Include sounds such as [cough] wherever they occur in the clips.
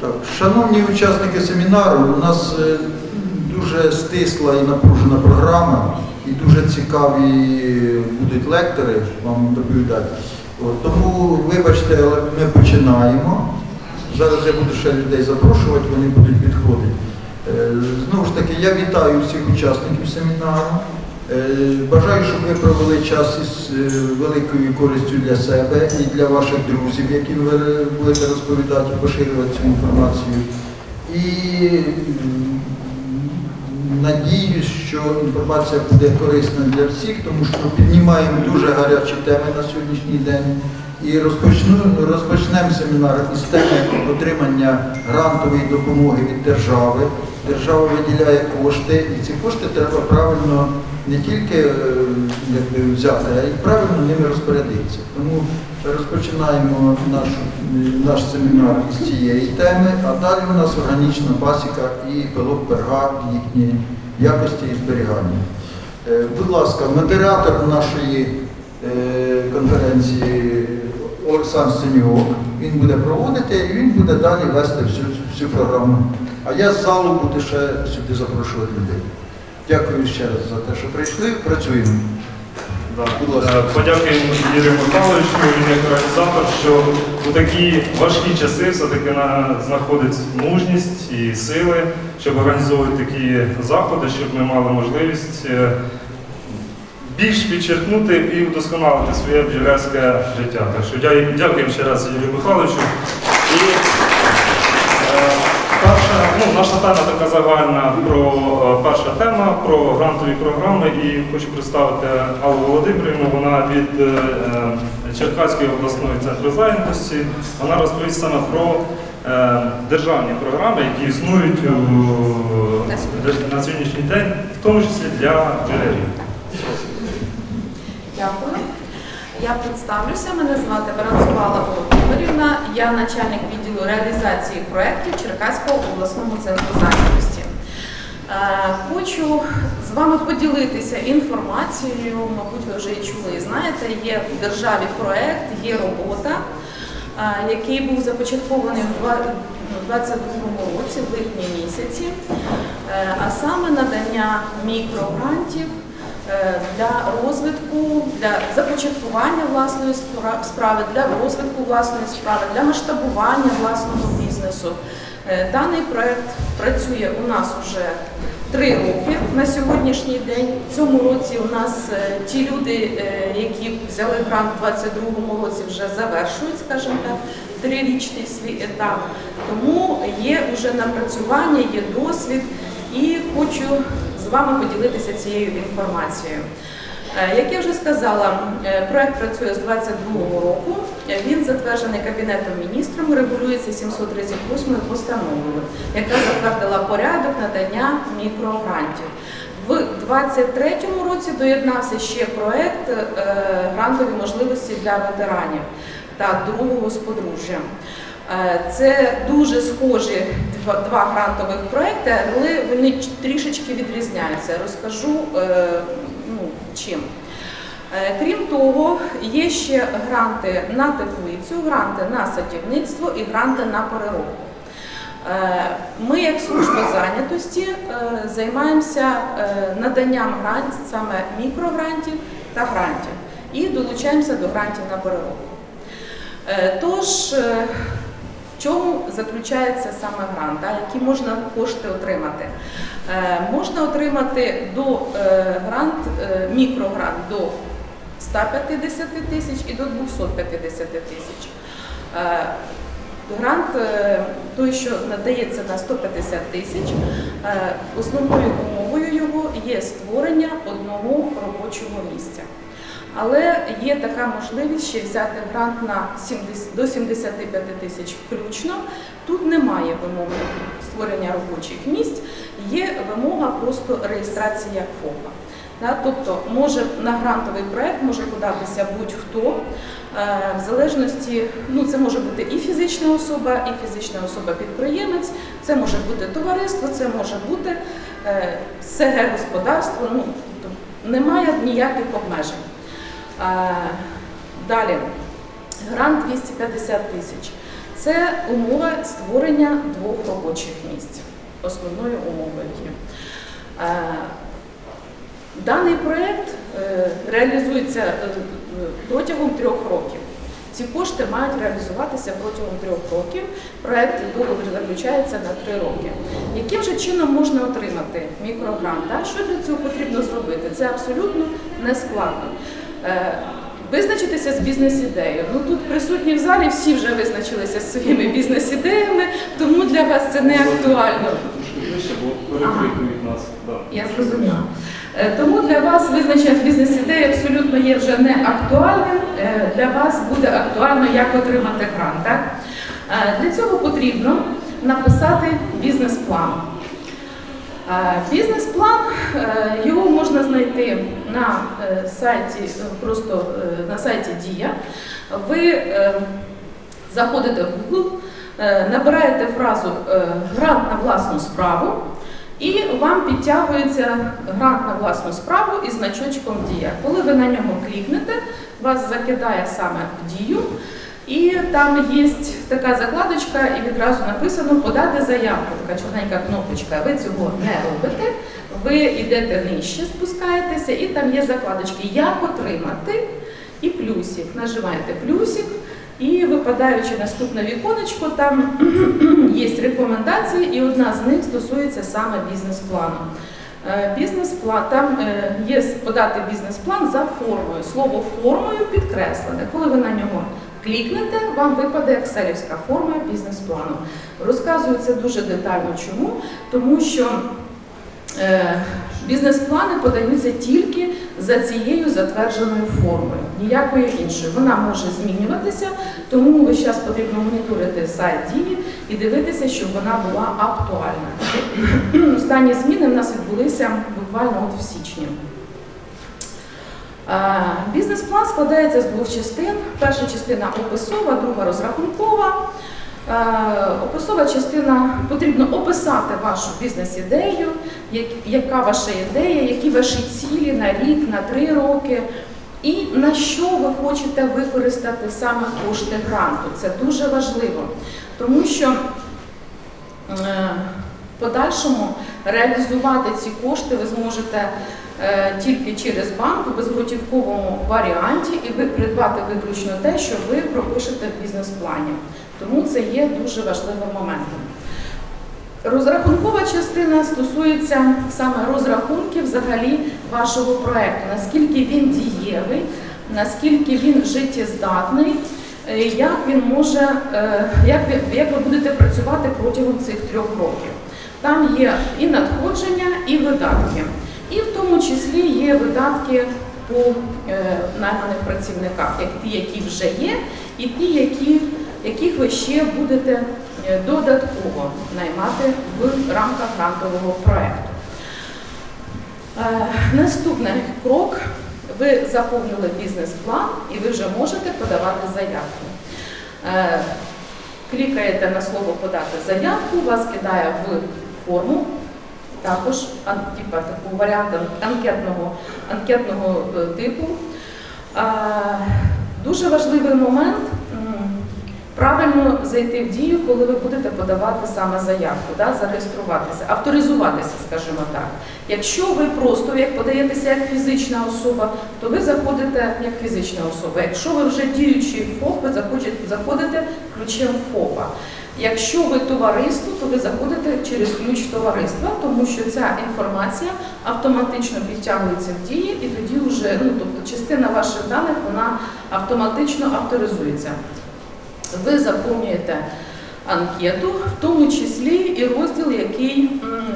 Так, шановні учасники семінару, у нас е, дуже стисла і напружена програма, і дуже цікаві будуть лектори вам доповідати. От, тому, вибачте, але ми починаємо. Зараз я буду ще людей запрошувати, вони будуть підходити. Е, Знову ж таки, я вітаю всіх учасників семінару. Е, Бажаю, щоб ви провели час із е, великою користю для себе і для ваших друзів, яким ви будете розповідати поширювати цю інформацію. І надіюсь, що інформація буде корисна для всіх, тому що піднімаємо дуже гарячі теми на сьогоднішній день. І розпочну, розпочнемо семінар із теми отримання грантової допомоги від держави. Держава виділяє кошти, і ці кошти треба правильно не тільки е, якби, взяти, а й правильно ними розпорядитися. Тому розпочинаємо наш, наш семінар із цієї теми, а далі у нас органічна пасіка і пилок перга їхньої якості і зберігання. Е, Будь ласка, модератор нашої е, конференції Олександр Синьок. Він буде проводити і він буде далі вести всю, всю програму. А я з залу буду ще сюди запрошувати людей. Дякую ще раз за те, що прийшли. Працюємо. Е, Подякуємо Юрію Михайловичу, як організатор, що у такі важкі часи все-таки на- знаходить мужність і сили, щоб організовувати такі заходи, щоб ми мали можливість е, більш підчеркнути і удосконалити своє бджолярське життя. Так що дя- дякуємо ще раз Юрію Михайловичу. Ну, наша тема така загальна про е, перша тема про грантові програми. І хочу представити Аллу Володимирівну. Вона від е, е, Черкаської обласної центру зайнятості. Вона розповість саме про е, державні програми, які існують у, на сьогоднішній день, в тому числі для бджолярів. Дякую. Я представлюся. Мене звати Баранцувала Володимирівна. Я начальник відділу реалізації проєктів Черкаського обласному центру зайнятості. Е, Хочу з вами поділитися інформацією, мабуть, ви вже і чули і знаєте, є в державі проєкт, є робота, е, який був започаткований у два- у 22 році, в липні місяці, Е, а саме надання мікрогрантів для розвитку, для започаткування власної спра- справи, для розвитку власної справи, для масштабування власного бізнесу. Е, Даний проект працює у нас вже три роки на сьогоднішній день. В цьому році у нас е, ті люди, е, які взяли грант у 2022 році, вже завершують, скажімо так, трирічний свій етап. Тому є вже напрацювання, є досвід, і хочу з вами поділитися цією інформацією. Е, Як я вже сказала, е, проект працює з 2022 року. Е, Він затверджений Кабінетом міністром, регулюється 738 постановою, яка затвердила порядок надання мікрогрантів. В 2023 році доєднався ще проект грантові можливості для ветеранів та другого з подружжям. Е, Це дуже схожі два, грантових проекти, але вони трішечки відрізняються. Розкажу е, ну, чим. Е, Крім того, є ще гранти на теплицю, гранти на садівництво і гранти на переробку. Е, Ми, як служба зайнятості, займаємося наданням грантів, саме мікрогрантів та грантів, і долучаємося до грантів на переробку. Тож, чому заключається саме грант, да, які можна кошти отримати? Е, Можна отримати до е, грант, е, мікрогрант до 150 тисяч і до 250 тисяч. Е, Грант, е, той, що надається на 150 тисяч, е, основною умовою його є створення одного робочого місця. Але є така можливість ще взяти грант на 70, до 75 тисяч включно. Тут немає вимоги створення робочих місць, є вимога просто реєстрація ФОПа. Да, тобто може на грантовий проект може податися будь-хто, е, в залежності, ну це може бути і фізична особа, і фізична особа-підприємець, це може бути товариство, це може бути е, СГ господарство. Ну, тобто немає ніяких обмежень. Далі, грант 250 тисяч. Це умова створення двох робочих місць. Основною умовою є. Даний проєкт е, реалізується е, протягом трьох років. Ці кошти мають реалізуватися протягом трьох років. Проєкт договір заключається на три роки. Яким же чином можна отримати мікрогрант? Що для цього потрібно зробити? Це абсолютно не складно. Е, Визначитися з бізнес-ідеєю. Ну тут присутні в залі всі вже визначилися з своїми бізнес-ідеями, тому для вас це не актуально. Я зрозуміла. Е, Тому для вас визначення бізнес-ідеї абсолютно є вже не актуальним. Е, Для вас буде актуально, як отримати грант. Так? Е, Для цього потрібно написати бізнес-план. Е, Бізнес-план е, його можна знайти на е, сайті, просто на сайті Дія. Ви заходите в Google, набираєте фразу грант на власну справу. І вам підтягується грант на власну справу із значочком Дія. Коли ви на нього клікнете, вас закидає саме в дію, і там є така закладочка, і відразу написано подати заявку. Така чорненька кнопочка. Ви цього не робите. Ви йдете нижче, спускаєтеся, і там є закладочки Як отримати і плюсик. Нажимаєте плюсик. І випадаючи наступне віконечко, там [clears throat] є рекомендації, і одна з них стосується саме бізнес-плану. Е, Бізнес-план там е, є подати бізнес-план за формою. Слово формою підкреслене. Коли ви на нього клікнете, вам випаде екселівська форма бізнес-плану. Розказую це дуже детально. Чому? Тому що Е, Бізнес-плани подаються тільки за цією затвердженою формою, ніякою іншою. Вона може змінюватися, тому весь час потрібно моніторити сайт дії і дивитися, щоб вона була актуальна. Останні зміни в нас відбулися буквально от в січні. Е, Бізнес-план складається з двох частин. Перша частина описова, друга розрахункова. Е, Описова частина потрібно описати вашу бізнес-ідею, яка ваша ідея, які ваші цілі на рік, на три роки, і на що ви хочете використати саме кошти гранту. Це дуже важливо, тому що е, в подальшому реалізувати ці кошти ви зможете тільки через банк у безготівковому варіанті, і ви придбати виключно те, що ви пропишете в бізнес-плані. Тому це є дуже важливим моментом. Розрахункова частина стосується саме розрахунків взагалі вашого проекту, наскільки він дієвий, наскільки він життєздатний, е, як він може, е, як ви, як ви будете працювати протягом цих трьох років. Там є і надходження, і видатки. І в тому числі є видатки по е, найманих працівниках, як ті, які вже є, і ті, які, яких ви ще будете е, додатково наймати в рамках грантового проекту. Е, Наступний крок. Ви заповнили бізнес-план і ви вже можете подавати заявку. Клікаєте на слово подати заявку, вас кидає в форму, також ан- такого варіанту анкетного, анкетного е, типу. Дуже важливий момент правильно зайти в дію, коли ви будете подавати саме заявку, да, зареєструватися, авторизуватися, скажімо так. Якщо ви просто як подаєтеся як фізична особа, то ви заходите як фізична особа. Якщо ви вже діючий ФОП, ви заходите ключем ФОПа. Якщо ви товариство, то ви заходите через ключ товариства, тому що ця інформація автоматично підтягується в дії, і тоді вже ну, тобто частина ваших даних вона автоматично авторизується. Ви заповнюєте анкету, в тому числі і розділ, який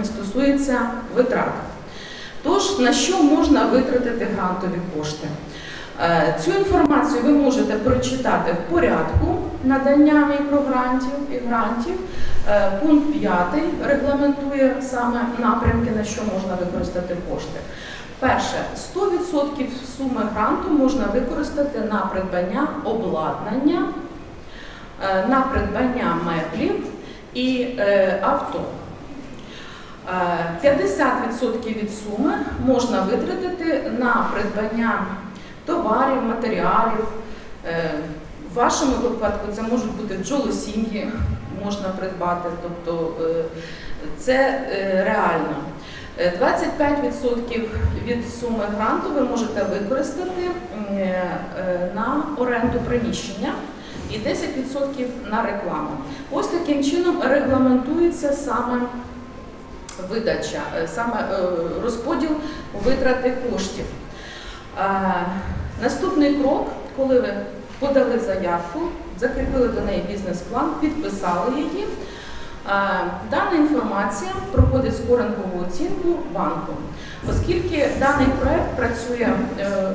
стосується витрат. Тож, на що можна витратити грантові кошти? Е, Цю інформацію ви можете прочитати в порядку надання мікрогрантів і грантів. Е, Пункт 5 регламентує саме напрямки, на що можна використати кошти. Перше, 100% суми гранту можна використати на придбання обладнання, е, на придбання меблів і авто. Е, 50% від суми можна витратити на придбання товарів, матеріалів, е, В вашому випадку це можуть бути бджолосім'ї, можна придбати, тобто е, це е, реально. Е, 25% від суми гранту ви можете використати на оренду приміщення і 10% на рекламу. Ось таким чином регламентується саме видача, саме розподіл витрати коштів. Наступний крок, коли ви подали заявку, закріпили до неї бізнес-план, підписали її. Дана інформація проходить скорингову оцінку банку. Оскільки даний проект працює, е,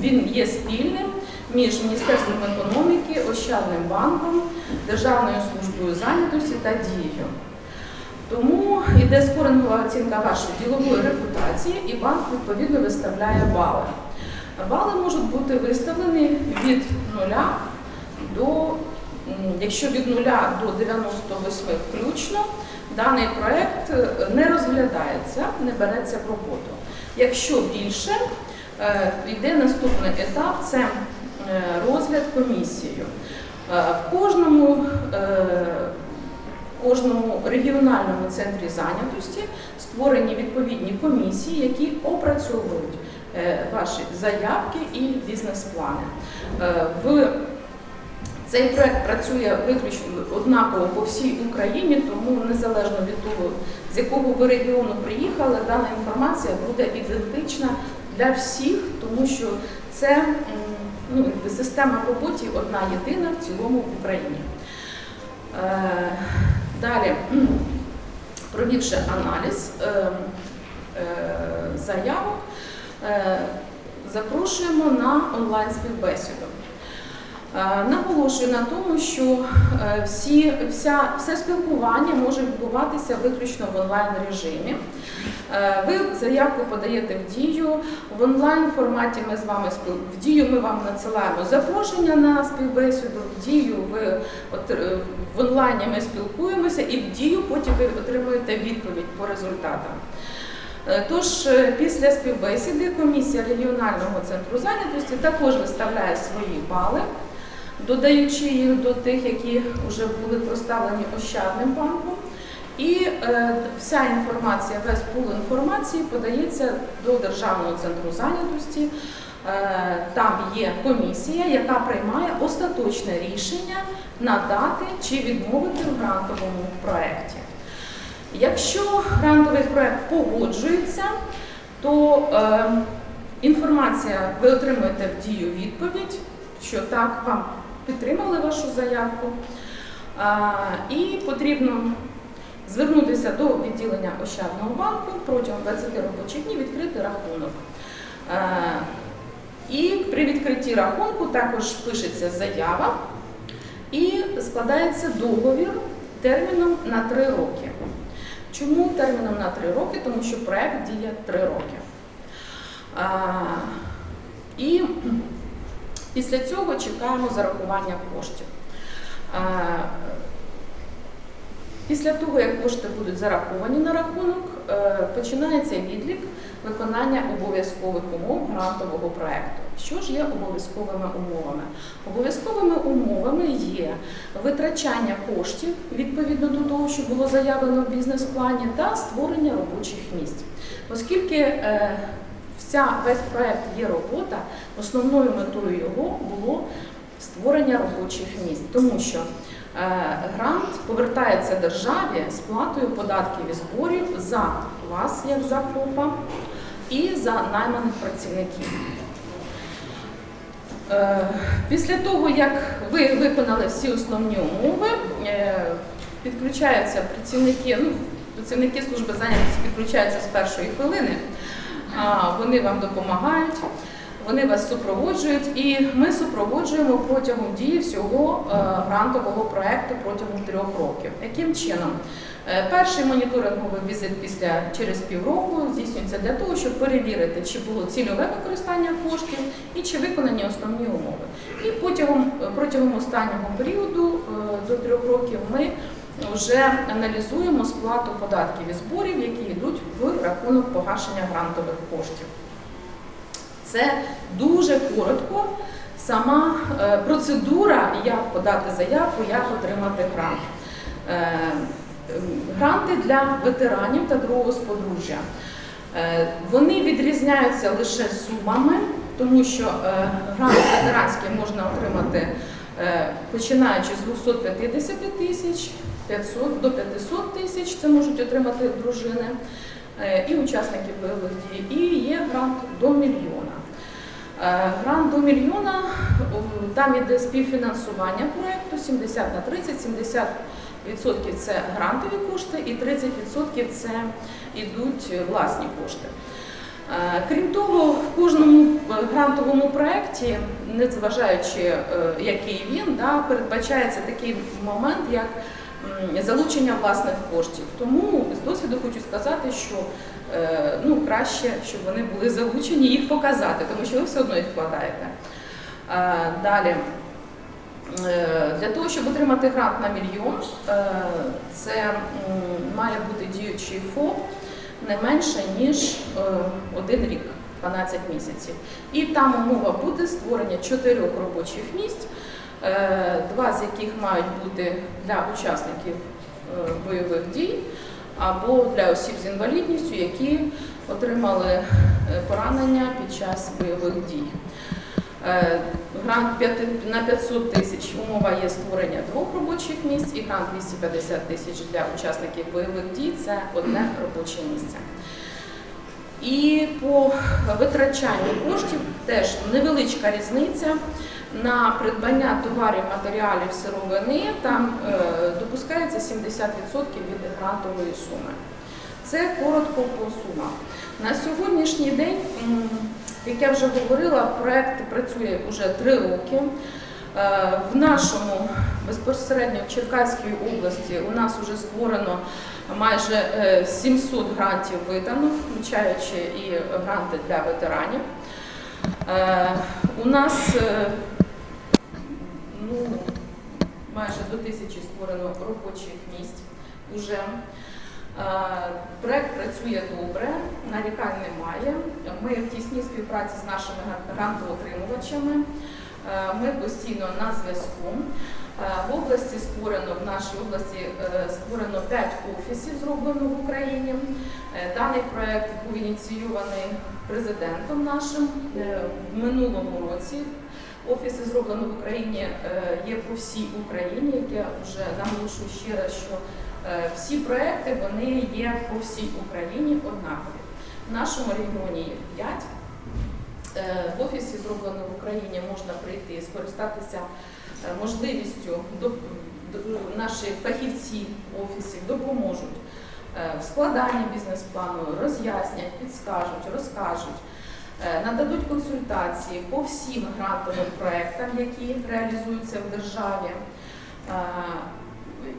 він є спільним між Міністерством економіки, Ощадним банком, Державною службою зайнятості та дією. Тому йде скорингова оцінка вашої ділової репутації, і банк відповідно виставляє бали. Бали можуть бути виставлені від 0 до, якщо від 0 до 98 включно, даний проект е, не розглядається, не береться в роботу. Якщо більше, е, йде наступний етап це е, розгляд комісією. В кожному кожному регіональному центрі зайнятості створені відповідні комісії, які опрацьовують е, ваші заявки і бізнес-плани. Е, цей проект працює виключно однаково по всій Україні, тому незалежно від того, з якого ви регіону приїхали, дана інформація буде ідентична для всіх, тому що це ну, система в роботі одна єдина в цілому в Україні. Далі, провівши аналіз е, е, заявок, е, запрошуємо на онлайн-співбесіду. Е, Наголошую на тому, що е, всі, вся, все спілкування може відбуватися виключно в онлайн режимі. Е, Ви заявку подаєте в дію. В онлайн форматі ми з вами спіл... в дію ми вам надсилаємо запрошення на співбесіду. В дію ви в онлайні ми спілкуємося, і в дію потім ви отримуєте відповідь по результатам. Тож після співбесіди комісія регіонального центру зайнятості також виставляє свої бали, додаючи їх до тих, які вже були проставлені Ощадним банком. І е, вся інформація, весь пул інформації подається до Державного центру зайнятості. Е, там є комісія, яка приймає остаточне рішення надати чи відмовити в грантовому проєкті. Якщо грантовий проєкт погоджується, то е, інформація ви отримуєте в дію відповідь, що так вам підтримали вашу заявку. І потрібно звернутися до відділення Ощадного банку протягом 20 робочих днів відкрити рахунок. І при відкритті рахунку також пишеться заява і складається договір терміном на 3 роки. Чому терміном на 3 роки? Тому що проект діє 3 роки. І після цього чекаємо зарахування коштів. Після того, як кошти будуть зараховані на рахунок, е, починається відлік виконання обов'язкових умов грантового проекту. Що ж є обов'язковими умовами? Обов'язковими умовами є витрачання коштів відповідно до того, що було заявлено в бізнес-плані, та створення робочих місць. Оскільки е, вся весь проект є робота, основною метою його було створення робочих місць, тому що Е, Грант повертається державі з платою податків і зборів за вас, як за ФОПа, і за найманих працівників. Е, Після того, як ви виконали всі основні умови, е, підключаються працівники, ну, працівники служби зайнятості підключаються з першої хвилини, вони вам допомагають. Вони вас супроводжують, і ми супроводжуємо протягом дії всього е, грантового проекту протягом трьох років. Яким чином? Е, Перший моніторинговий візит після через півроку здійснюється для того, щоб перевірити, чи було цільове використання коштів і чи виконані основні умови. І протягом, протягом останнього періоду е, до трьох років ми вже аналізуємо сплату податків і зборів, які йдуть в рахунок погашення грантових коштів. Це дуже коротко сама е, процедура, як подати заявку, як отримати грант. Е, Гранти для ветеранів та другого сподружжя. Е, Вони відрізняються лише сумами, тому що грант ветеранський можна отримати починаючи з 250 тисяч 500 до 500 тисяч, це можуть отримати дружини е, і учасники бойових дій. І є грант до мільйона. Е, Грант до мільйона, там іде співфінансування проєкту 70 на 30, 70 Відсотків це грантові кошти і 30% це йдуть власні кошти. Е, Крім того, в кожному грантовому проєкті, незважаючи е, який він, да, передбачається такий момент, як залучення власних коштів. Тому з досвіду хочу сказати, що е, ну, краще, щоб вони були залучені, їх показати, тому що ви все одно їх вкладаєте. Далі. Для того, щоб отримати грант на мільйон, це має бути діючий ФОП не менше, ніж е, один рік, 12 місяців. І там умова буде створення чотирьох робочих місць, е, два з яких мають бути для учасників е, бойових дій або для осіб з інвалідністю, які отримали поранення під час бойових дій. На 500 тисяч умова є створення двох робочих місць і грант 250 тисяч для учасників бойових дій це одне робоче місце. І по витрачанню коштів теж невеличка різниця. На придбання товарів, матеріалів, сировини там е, допускається 70% від грантової суми. Це коротко по сумах. На сьогоднішній день, як я вже говорила, проект працює вже три роки. Е, В нашому безпосередньо в Черкаській області у нас вже створено майже е, 700 грантів видано, включаючи і гранти для ветеранів. Е, У нас е, ну, майже до тисячі створено робочих місць уже. Е, Проект працює добре, нарікань немає. Ми в тісній співпраці з нашими грантоотримувачами. Е, Ми постійно на зв'язку. Е, В області створено в нашій області створено 5 офісів, зроблено в Україні. Даний проект був ініційований президентом нашим в минулому році. Офіси зроблено в Україні є по всій Україні. як Я вже наголошую ще раз, що всі проекти вони є по всій Україні однакові. В нашому регіоні їх 5. Е, В офісі зроблено в Україні можна прийти і скористатися е, можливістю до- наші фахівці офісів допоможуть е, в складанні бізнес-плану, роз'яснять, підскажуть, розкажуть, е, нададуть консультації по всім грантовим проектам, які реалізуються в державі, е,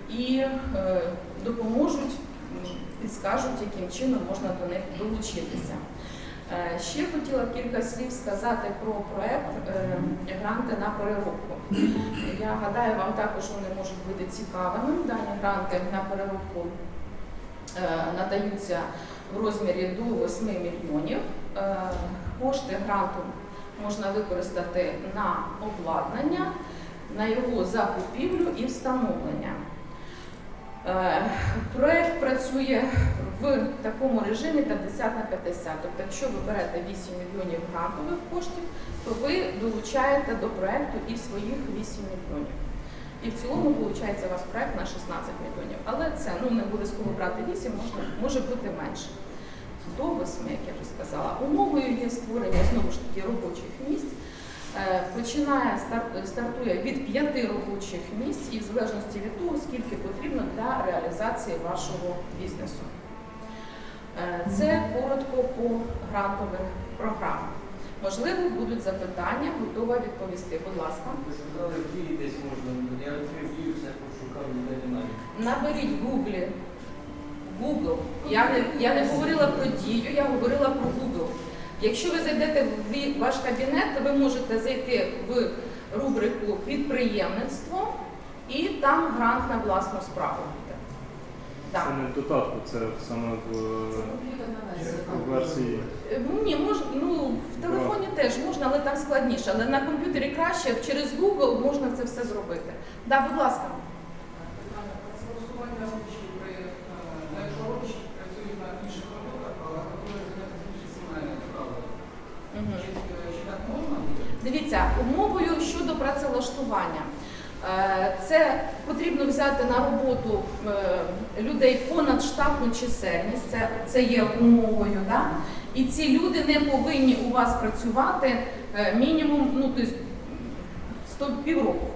і е, допоможуть, м, підскажуть, яким чином можна до них долучитися. Е, Ще хотіла кілька слів сказати про проект е, гранти на переробку. Я гадаю, вам також вони можуть бути цікавими. Дані гранти на переробку надаються в розмірі до 8 мільйонів. Кошти гранту можна використати на обладнання, на його закупівлю і встановлення. Е, Проект працює в такому режимі 50 на 50. Тобто, якщо ви берете 8 мільйонів грантових коштів, то ви долучаєте до проекту і своїх 8 мільйонів. І в цілому виходить у вас проект на 16 мільйонів. Але це ну не обов'язково брати 8, можна може бути менше. До 8, як я вже сказала. Умовою є створення знову ж таки робочих місць. Е, Починає стартує від п'яти робочих місць і в залежності від того, скільки реалізації вашого бізнесу. Е, Це коротко по грантових програмах. Можливо, будуть запитання, готова відповісти. Будь ласка. Ви сказали, дії десь можна. Я відкрив все пошукав, ніде немає. Наберіть Google. Google. Я не, я не говорила про дію, я говорила про Google. Якщо ви зайдете в ваш кабінет, то ви можете зайти в рубрику підприємництво і там грант на власну справу буде. Так. Це не в додатку, це саме в в версії. Е, Ні, мож, ну, в телефоні теж можна, але там складніше. Але на комп'ютері краще через Google можна це все зробити. Да, будь ласка. Ну? Дивіться, умовою щодо працевлаштування. Е, Це потрібно взяти на роботу е, людей понад штатну чисельність, це, це є умовою. Да? І ці люди не повинні у вас працювати е, мінімум ну, тобто, півроку.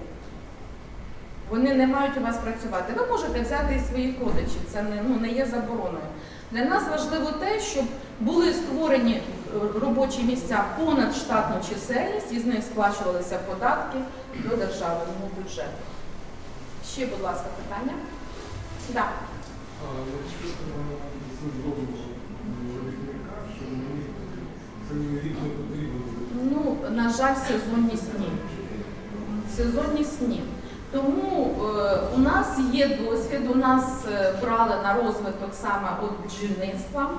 Вони не мають у вас працювати. Ви можете взяти і своїх родичів, це не, ну, не є забороною. Для нас важливо те, щоб були створені робочі місця понад штатну чисельність, і з них сплачувалися податки до державного бюджету. Ще, будь ласка, питання? Да. Ну, на жаль, сезонність ні. Сезонність ні. Тому е, у нас є досвід, у нас е, брали на розвиток саме от бджільництва.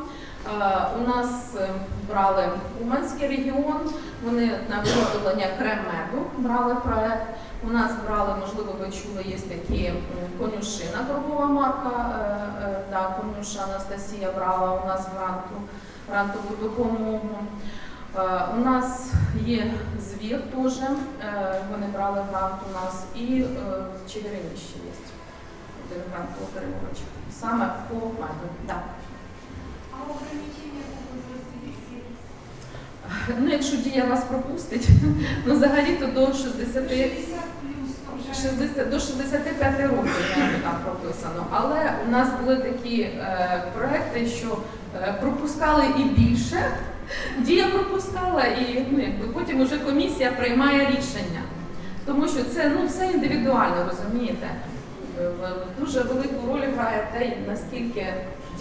Е, у нас е, брали Уманський регіон, вони на виготовлення крем-меду брали проект. У нас брали, можливо, ви чули, є такі конюшина, торгова марка, е, е, да, конюша Анастасія брала у нас гранту, грантову допомогу. Е, У нас є звір теж, е, вони брали грант у нас, і е, Чигирині ще є один грант отримувач. Саме по меду. Да. А ограничения по возрасту детей? Ну, якщо дія вас пропустить, [laughs] ну взагалі-то до 60, 60 плюс уже. 60 до 65 років я там прописано. Але у нас були такі е, проекти, що е, пропускали і більше. Дія пропускала, і ну, потім уже комісія приймає рішення. Тому що це ну, все індивідуально, розумієте? Е, Дуже велику роль грає те, наскільки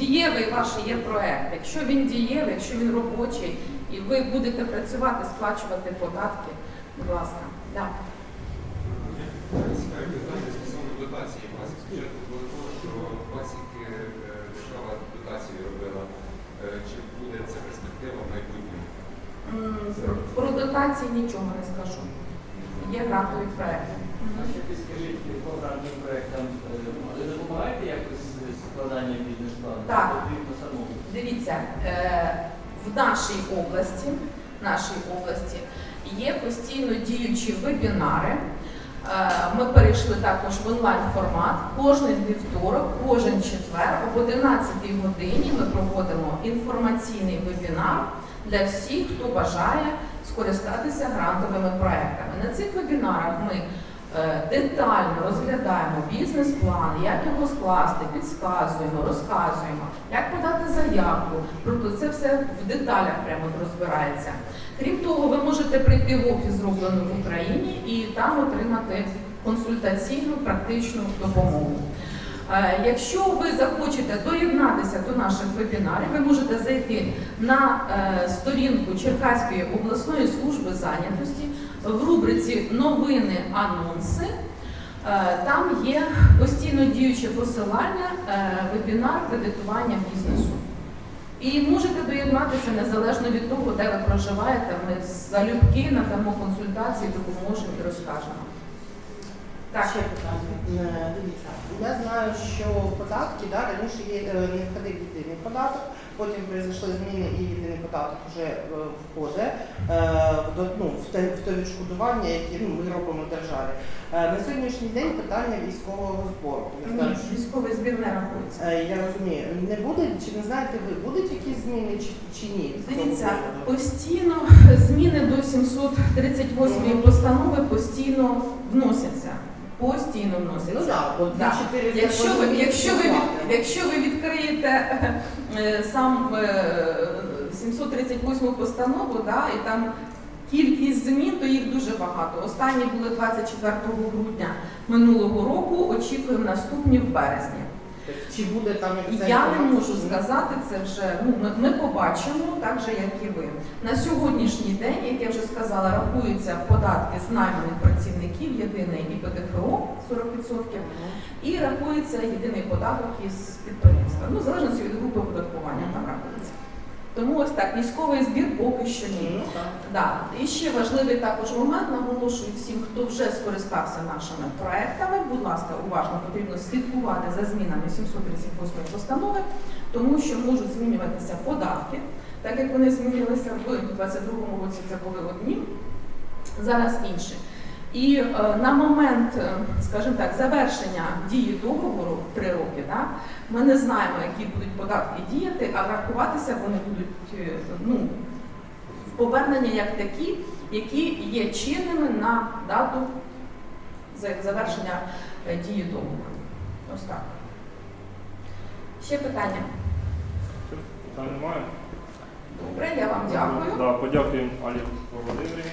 дієвий ваш є проект. Якщо він дієвий, якщо він робочий, і ви будете працювати, сплачувати податки, будь ласка. Да. Цікаві питання стосовно дотації. У вас було того, що пасіки е, держава дотацію робила. Чи буде це перспектива в майбутньому? Про дотації нічого не скажу. Є грантові проекти. А ще підскажіть по грантним проектам, е, ви допомагаєте якось з складанням бізнес-плану? Так. Потрібно самому. Дивіться, е, в нашій області, нашій області є постійно діючі вебінари. Е, Ми перейшли також в онлайн формат. Кожний вівторок, кожен четвер об 11 годині ми проводимо інформаційний вебінар для всіх, хто бажає скористатися грантовими проектами. На цих вебінарах ми детально розглядаємо бізнес-план, як його скласти, підсказуємо, розказуємо, як подати заявку. Тобто це все в деталях прямо розбирається. Крім того, ви можете прийти в офіс, зроблений в Україні, і там отримати консультаційну практичну допомогу. Е, Якщо ви захочете доєднатися до наших вебінарів, ви можете зайти на е, сторінку Черкаської обласної служби зайнятості в рубриці Новини анонси. Е, Там є постійно діюче посилання е, вебінар кредитування бізнесу. І можете доєднатися незалежно від того, де ви проживаєте. Ми залюбки надамо консультації, допоможемо і розкажемо. Так. Ще питання. Е, Дивіться, я знаю, що податки да, раніше є не входив єдиний податок, потім прийшли зміни і єдиний податок вже е, входить е, в, ну, в, те, в те відшкодування, яке ну, ми робимо державі. Е, На сьогоднішній день питання військового збору. Я знаю, що- військовий збір не рахується. Я розумію, не буде, чи не знаєте ви, будуть якісь зміни чи, чи ні? Дивіться, постійно зміни до 738 постанови постійно вносяться. Постійно вносяться. Ну да, от Да. Якщо ви, якщо ви, від- якщо ви відкриєте е, сам е, 738 постанову, да, і там кількість змін, то їх дуже багато. Останні були 24 грудня минулого року, очікуємо наступні в березні. Чи буде там як Я не можу сказати це вже. Ну ми, ми побачимо так же, як і ви. На сьогоднішній день, як я вже сказала, рахуються податки з найманих працівників, єдиний і ПДФО 40%, і рахується єдиний податок із підприємства. Ну, залежно від групи оподаткування там рахується. Тому ось так, військовий збір поки що ні. Ну, так. Да. І ще важливий також момент, наголошую всім, хто вже скористався нашими проектами. Будь ласка, уважно потрібно слідкувати за змінами 738 постанови, тому що можуть змінюватися податки, так як вони змінилися в 2022 році. Це були одні, зараз інші. І е, на момент, е, скажімо так, завершення дії договору три роки, да, ми не знаємо, які будуть податки діяти, а рахуватися вони будуть е, ну, в повернення як такі, які є чинними на дату завершення е, дії договору. Ось так. Ще питання? Питань немає? Добре, я вам дякую. Да, подякуємо Алі Володимирівні.